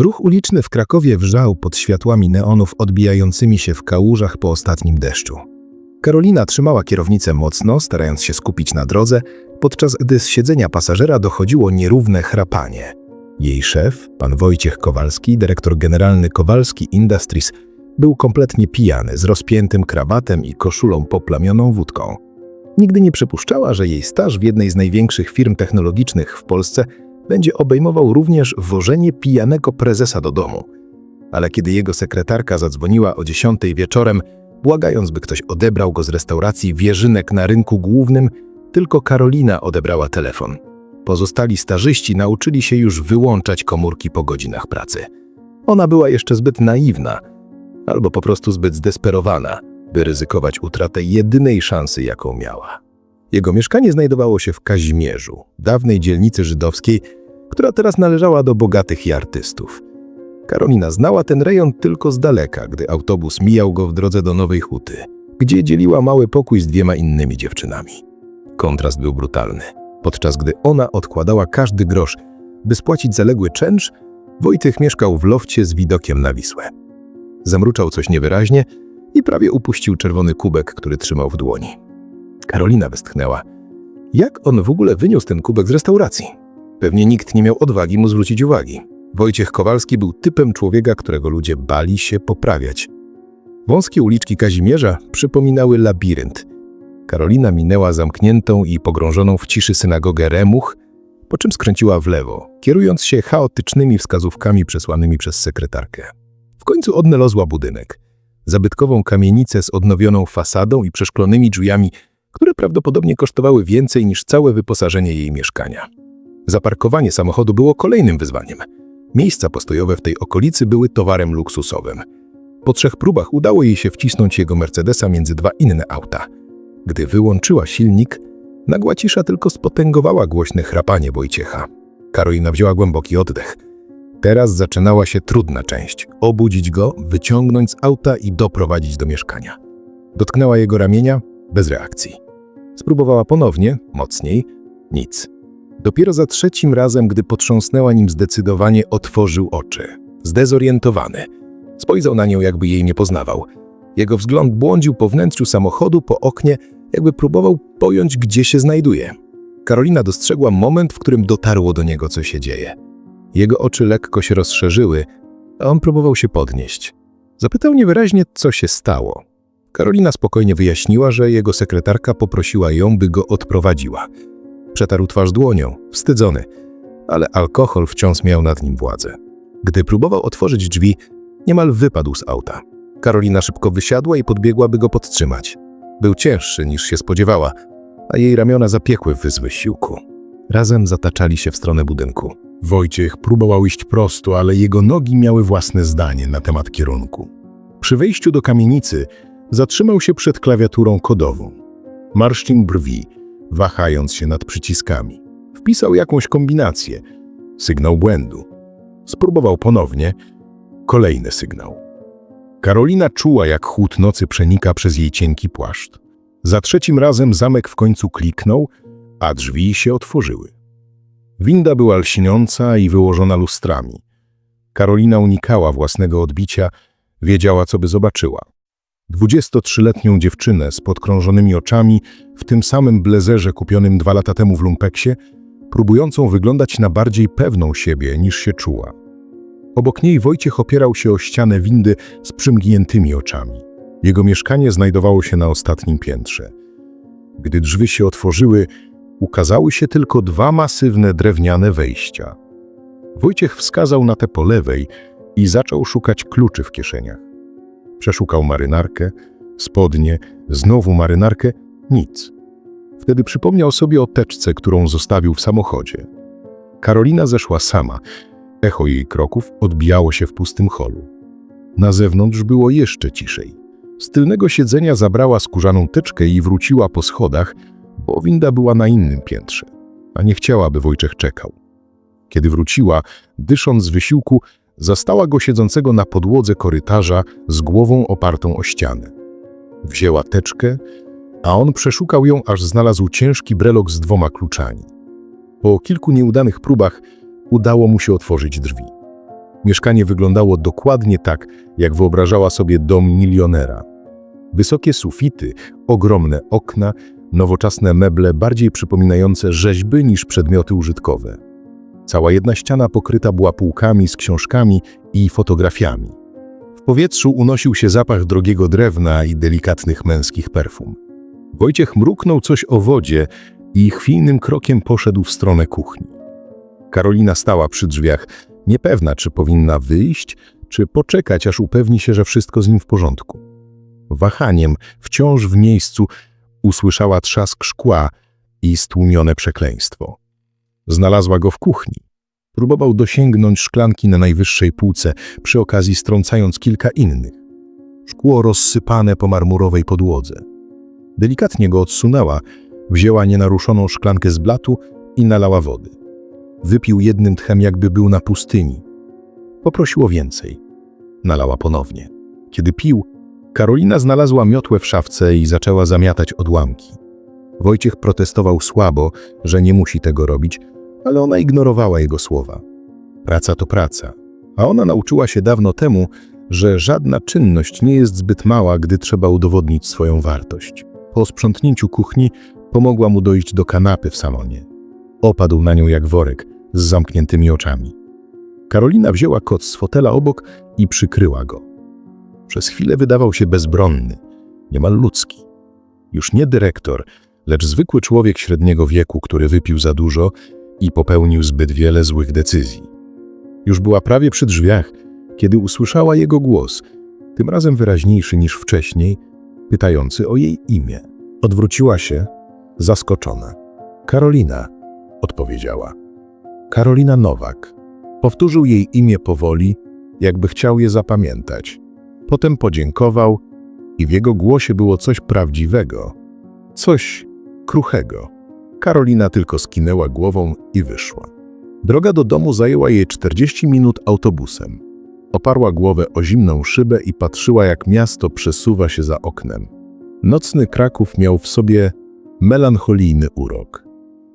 Ruch uliczny w Krakowie wrzał pod światłami neonów odbijającymi się w kałużach po ostatnim deszczu. Karolina trzymała kierownicę mocno, starając się skupić na drodze, podczas gdy z siedzenia pasażera dochodziło nierówne chrapanie. Jej szef, pan Wojciech Kowalski, dyrektor generalny Kowalski Industries, był kompletnie pijany, z rozpiętym krawatem i koszulą poplamioną wódką. Nigdy nie przypuszczała, że jej staż w jednej z największych firm technologicznych w Polsce będzie obejmował również wożenie pijanego prezesa do domu. Ale kiedy jego sekretarka zadzwoniła o 10 wieczorem, błagając, by ktoś odebrał go z restauracji Wierzynek na rynku głównym, tylko Karolina odebrała telefon. Pozostali stażyści nauczyli się już wyłączać komórki po godzinach pracy. Ona była jeszcze zbyt naiwna, albo po prostu zbyt zdesperowana, by ryzykować utratę jedynej szansy, jaką miała. Jego mieszkanie znajdowało się w Kazimierzu, dawnej dzielnicy żydowskiej, która teraz należała do bogatych i artystów. Karolina znała ten rejon tylko z daleka, gdy autobus mijał go w drodze do Nowej Huty, gdzie dzieliła mały pokój z dwiema innymi dziewczynami. Kontrast był brutalny. Podczas gdy ona odkładała każdy grosz, by spłacić zaległy czynsz, Wojtek mieszkał w lofcie z widokiem na Wisłę. Zamruczał coś niewyraźnie i prawie upuścił czerwony kubek, który trzymał w dłoni. Karolina westchnęła. Jak on w ogóle wyniósł ten kubek z restauracji? Pewnie nikt nie miał odwagi mu zwrócić uwagi. Wojciech Kowalski był typem człowieka, którego ludzie bali się poprawiać. Wąskie uliczki Kazimierza przypominały labirynt. Karolina minęła zamkniętą i pogrążoną w ciszy synagogę Remuch, po czym skręciła w lewo, kierując się chaotycznymi wskazówkami przesłanymi przez sekretarkę. W końcu odnalazła budynek. Zabytkową kamienicę z odnowioną fasadą i przeszklonymi drzwiami, które prawdopodobnie kosztowały więcej niż całe wyposażenie jej mieszkania. Zaparkowanie samochodu było kolejnym wyzwaniem. Miejsca postojowe w tej okolicy były towarem luksusowym. Po trzech próbach udało jej się wcisnąć jego Mercedesa między dwa inne auta. Gdy wyłączyła silnik, nagła cisza tylko spotęgowała głośne chrapanie Wojciecha. Karolina wzięła głęboki oddech. Teraz zaczynała się trudna część. Obudzić go, wyciągnąć z auta i doprowadzić do mieszkania. Dotknęła jego ramienia, bez reakcji. Spróbowała ponownie, mocniej, nic. Dopiero za trzecim razem, gdy potrząsnęła nim zdecydowanie, otworzył oczy. Zdezorientowany. Spojrzał na nią, jakby jej nie poznawał. Jego wzgląd błądził po wnętrzu samochodu, po oknie, jakby próbował pojąć, gdzie się znajduje. Karolina dostrzegła moment, w którym dotarło do niego, co się dzieje. Jego oczy lekko się rozszerzyły, a on próbował się podnieść. Zapytał niewyraźnie, co się stało. Karolina spokojnie wyjaśniła, że jego sekretarka poprosiła ją, by go odprowadziła. Przetarł twarz dłonią, wstydzony, ale alkohol wciąż miał nad nim władzę. Gdy próbował otworzyć drzwi, niemal wypadł z auta. Karolina szybko wysiadła i podbiegła, by go podtrzymać. Był cięższy niż się spodziewała, a jej ramiona zapiekły w wysiłku. Razem zataczali się w stronę budynku. Wojciech próbował iść prosto, ale jego nogi miały własne zdanie na temat kierunku. Przy wejściu do kamienicy zatrzymał się przed klawiaturą kodową. Marszczył brwi, wahając się nad przyciskami. Wpisał jakąś kombinację. Sygnał błędu. Spróbował ponownie. Kolejny sygnał. Karolina czuła, jak chłód nocy przenika przez jej cienki płaszcz. Za trzecim razem zamek w końcu kliknął, a drzwi się otworzyły. Winda była lśniąca i wyłożona lustrami. Karolina unikała własnego odbicia, wiedziała, co by zobaczyła. 23-letnią dziewczynę z podkrążonymi oczami, w tym samym blezerze kupionym dwa lata temu w lumpeksie, próbującą wyglądać na bardziej pewną siebie niż się czuła. Obok niej Wojciech opierał się o ścianę windy z przymgniętymi oczami. Jego mieszkanie znajdowało się na ostatnim piętrze. Gdy drzwi się otworzyły, ukazały się tylko dwa masywne drewniane wejścia. Wojciech wskazał na te po lewej i zaczął szukać kluczy w kieszeniach. Przeszukał marynarkę, spodnie, znowu marynarkę, nic. Wtedy przypomniał sobie o teczce, którą zostawił w samochodzie. Karolina zeszła sama. Echo jej kroków odbijało się w pustym holu. Na zewnątrz było jeszcze ciszej. Z tylnego siedzenia zabrała skórzaną teczkę i wróciła po schodach, bo winda była na innym piętrze, a nie chciała, by Wojciech czekał. Kiedy wróciła, dysząc z wysiłku, zastała go siedzącego na podłodze korytarza z głową opartą o ścianę. Wzięła teczkę, a on przeszukał ją, aż znalazł ciężki brelok z dwoma kluczami. Po kilku nieudanych próbach udało mu się otworzyć drzwi. Mieszkanie wyglądało dokładnie tak, jak wyobrażała sobie dom milionera. Wysokie sufity, ogromne okna, nowoczesne meble bardziej przypominające rzeźby niż przedmioty użytkowe. Cała jedna ściana pokryta była półkami z książkami i fotografiami. W powietrzu unosił się zapach drogiego drewna i delikatnych męskich perfum. Wojciech mruknął coś o wodzie i chwiejnym krokiem poszedł w stronę kuchni. Karolina stała przy drzwiach, niepewna, czy powinna wyjść, czy poczekać, aż upewni się, że wszystko z nim w porządku. Wahaniem, wciąż w miejscu, usłyszała trzask szkła i stłumione przekleństwo. Znalazła go w kuchni. Próbował dosięgnąć szklanki na najwyższej półce, przy okazji strącając kilka innych. Szkło rozsypane po marmurowej podłodze. Delikatnie go odsunęła, wzięła nienaruszoną szklankę z blatu i nalała wody. Wypił jednym tchem, jakby był na pustyni. Poprosił o więcej. Nalała ponownie. Kiedy pił, Karolina znalazła miotłę w szafce i zaczęła zamiatać odłamki. Wojciech protestował słabo, że nie musi tego robić, ale ona ignorowała jego słowa. Praca to praca, a ona nauczyła się dawno temu, że żadna czynność nie jest zbyt mała, gdy trzeba udowodnić swoją wartość. Po sprzątnięciu kuchni pomogła mu dojść do kanapy w salonie. Opadł na nią jak worek, z zamkniętymi oczami. Karolina wzięła koc z fotela obok i przykryła go. Przez chwilę wydawał się bezbronny, niemal ludzki. Już nie dyrektor, lecz zwykły człowiek średniego wieku, który wypił za dużo i popełnił zbyt wiele złych decyzji. Już była prawie przy drzwiach, kiedy usłyszała jego głos, tym razem wyraźniejszy niż wcześniej, pytający o jej imię. Odwróciła się, zaskoczona. Karolina, odpowiedziała. Karolina Nowak. Powtórzył jej imię powoli, jakby chciał je zapamiętać. Potem podziękował i w jego głosie było coś prawdziwego, coś kruchego. Karolina tylko skinęła głową i wyszła. Droga do domu zajęła jej 40 minut autobusem. Oparła głowę o zimną szybę i patrzyła, jak miasto przesuwa się za oknem. Nocny Kraków miał w sobie melancholijny urok.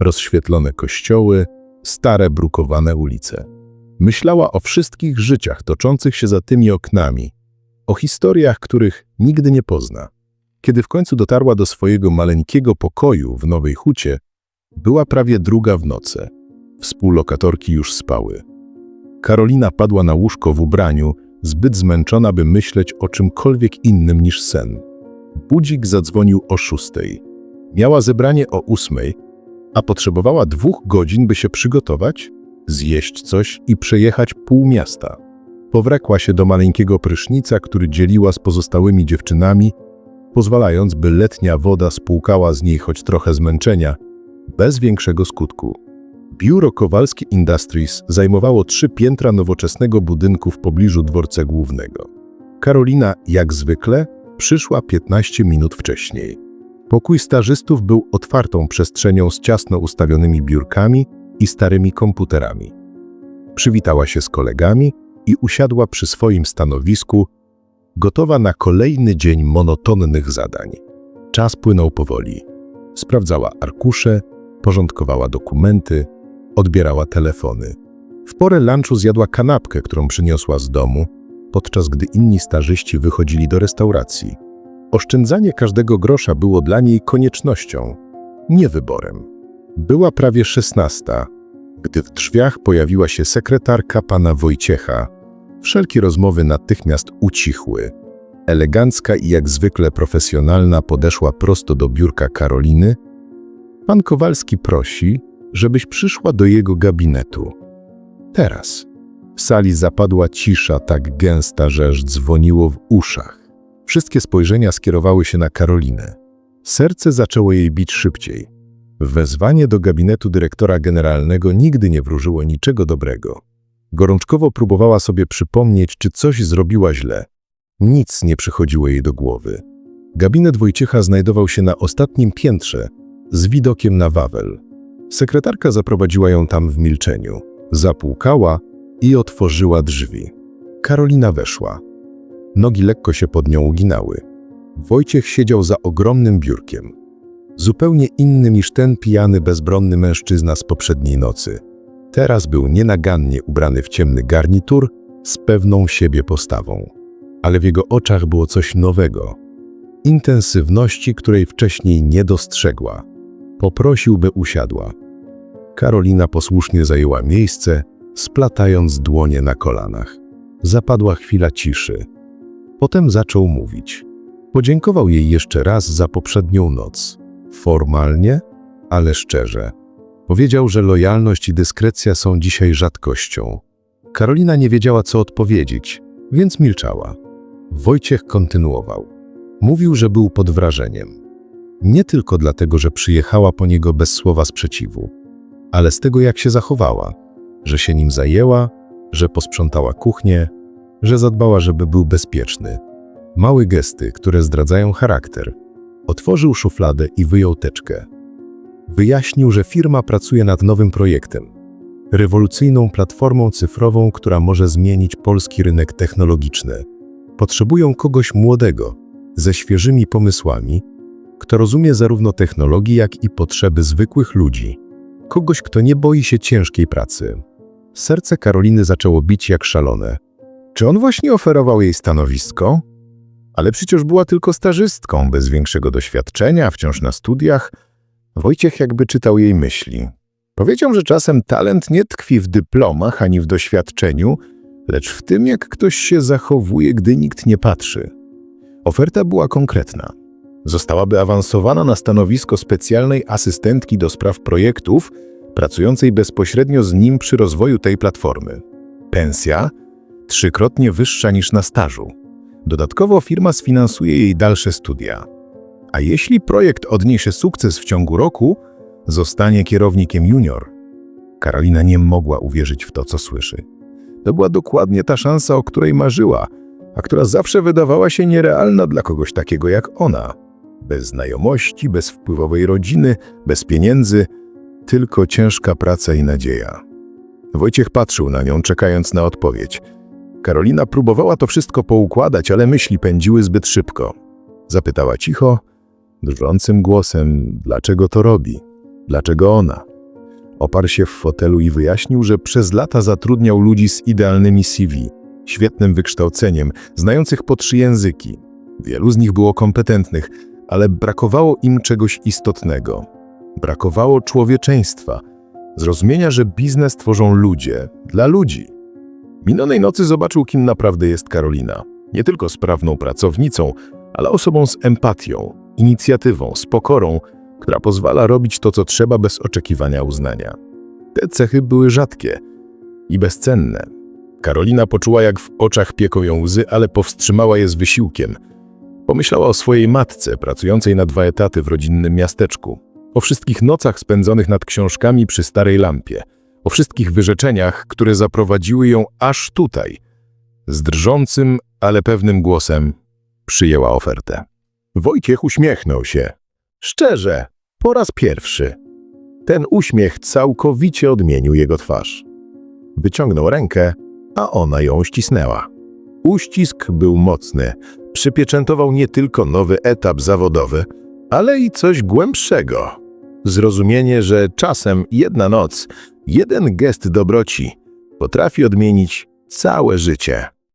Rozświetlone kościoły, stare brukowane ulice. Myślała o wszystkich życiach toczących się za tymi oknami, o historiach, których nigdy nie pozna. Kiedy w końcu dotarła do swojego maleńkiego pokoju w Nowej Hucie, była prawie druga w nocy. Współlokatorki już spały. Karolina padła na łóżko w ubraniu, zbyt zmęczona, by myśleć o czymkolwiek innym niż sen. Budzik zadzwonił o szóstej. Miała zebranie o ósmej, a potrzebowała dwóch godzin, by się przygotować, zjeść coś i przejechać pół miasta. Powrekła się do maleńkiego prysznica, który dzieliła z pozostałymi dziewczynami, pozwalając, by letnia woda spłukała z niej choć trochę zmęczenia, bez większego skutku. Biuro Kowalski Industries zajmowało trzy piętra nowoczesnego budynku w pobliżu dworca głównego. Karolina, jak zwykle, przyszła 15 minut wcześniej. Pokój stażystów był otwartą przestrzenią z ciasno ustawionymi biurkami i starymi komputerami. Przywitała się z kolegami i usiadła przy swoim stanowisku, gotowa na kolejny dzień monotonnych zadań. Czas płynął powoli. Sprawdzała arkusze, porządkowała dokumenty, odbierała telefony. W porę lunchu zjadła kanapkę, którą przyniosła z domu, podczas gdy inni stażyści wychodzili do restauracji. Oszczędzanie każdego grosza było dla niej koniecznością, nie wyborem. Była prawie szesnasta, gdy w drzwiach pojawiła się sekretarka pana Wojciecha. Wszelkie rozmowy natychmiast ucichły. Elegancka i jak zwykle profesjonalna podeszła prosto do biurka Karoliny. Pan Kowalski prosi, żebyś przyszła do jego gabinetu. Teraz. W sali zapadła cisza tak gęsta, że aż dzwoniło w uszach. Wszystkie spojrzenia skierowały się na Karolinę. Serce zaczęło jej bić szybciej. Wezwanie do gabinetu dyrektora generalnego nigdy nie wróżyło niczego dobrego. Gorączkowo próbowała sobie przypomnieć, czy coś zrobiła źle. Nic nie przychodziło jej do głowy. Gabinet Wojciecha znajdował się na ostatnim piętrze, z widokiem na Wawel. Sekretarka zaprowadziła ją tam w milczeniu. Zapłukała i otworzyła drzwi. Karolina weszła. Nogi lekko się pod nią uginały. Wojciech siedział za ogromnym biurkiem. Zupełnie inny niż ten pijany, bezbronny mężczyzna z poprzedniej nocy. Teraz był nienagannie ubrany w ciemny garnitur, z pewną siebie postawą. Ale w jego oczach było coś nowego. Intensywności, której wcześniej nie dostrzegła. Poprosił, by usiadła. Karolina posłusznie zajęła miejsce, splatając dłonie na kolanach. Zapadła chwila ciszy. Potem zaczął mówić. Podziękował jej jeszcze raz za poprzednią noc. Formalnie, ale szczerze. Powiedział, że lojalność i dyskrecja są dzisiaj rzadkością. Karolina nie wiedziała, co odpowiedzieć, więc milczała. Wojciech kontynuował. Mówił, że był pod wrażeniem. Nie tylko dlatego, że przyjechała po niego bez słowa sprzeciwu, ale z tego, jak się zachowała, że się nim zajęła, że posprzątała kuchnię, że zadbała, żeby był bezpieczny. Małe gesty, które zdradzają charakter. Otworzył szufladę i wyjął teczkę. Wyjaśnił, że firma pracuje nad nowym projektem. Rewolucyjną platformą cyfrową, która może zmienić polski rynek technologiczny. Potrzebują kogoś młodego, ze świeżymi pomysłami, kto rozumie zarówno technologii, jak i potrzeby zwykłych ludzi. Kogoś, kto nie boi się ciężkiej pracy. Serce Karoliny zaczęło bić jak szalone. Czy on właśnie oferował jej stanowisko? Ale przecież była tylko stażystką, bez większego doświadczenia, wciąż na studiach. Wojciech jakby czytał jej myśli. Powiedział, że czasem talent nie tkwi w dyplomach ani w doświadczeniu, lecz w tym, jak ktoś się zachowuje, gdy nikt nie patrzy. Oferta była konkretna. Zostałaby awansowana na stanowisko specjalnej asystentki do spraw projektów, pracującej bezpośrednio z nim przy rozwoju tej platformy. Pensja trzykrotnie wyższa niż na stażu. Dodatkowo firma sfinansuje jej dalsze studia. A jeśli projekt odniesie sukces w ciągu roku, zostanie kierownikiem junior. Karolina nie mogła uwierzyć w to, co słyszy. To była dokładnie ta szansa, o której marzyła, a która zawsze wydawała się nierealna dla kogoś takiego jak ona. Bez znajomości, bez wpływowej rodziny, bez pieniędzy, tylko ciężka praca i nadzieja. Wojciech patrzył na nią, czekając na odpowiedź. Karolina próbowała to wszystko poukładać, ale myśli pędziły zbyt szybko. Zapytała cicho, drżącym głosem, dlaczego to robi, dlaczego ona. Oparł się w fotelu i wyjaśnił, że przez lata zatrudniał ludzi z idealnymi CV, świetnym wykształceniem, znających po trzy języki. Wielu z nich było kompetentnych, ale brakowało im czegoś istotnego. Brakowało człowieczeństwa, zrozumienia, że biznes tworzą ludzie, dla ludzi. Minionej nocy zobaczył, kim naprawdę jest Karolina. Nie tylko sprawną pracownicą, ale osobą z empatią, inicjatywą, z pokorą, która pozwala robić to, co trzeba bez oczekiwania uznania. Te cechy były rzadkie i bezcenne. Karolina poczuła, jak w oczach pieką ją łzy, ale powstrzymała je z wysiłkiem. Pomyślała o swojej matce, pracującej na dwa etaty w rodzinnym miasteczku, o wszystkich nocach spędzonych nad książkami przy starej lampie, o wszystkich wyrzeczeniach, które zaprowadziły ją aż tutaj. Z drżącym, ale pewnym głosem przyjęła ofertę. Wojciech uśmiechnął się. Szczerze, po raz pierwszy. Ten uśmiech całkowicie odmienił jego twarz. Wyciągnął rękę, a ona ją ścisnęła. Uścisk był mocny. Przypieczętował nie tylko nowy etap zawodowy, ale i coś głębszego. Zrozumienie, że czasem jedna noc, jeden gest dobroci potrafi odmienić całe życie.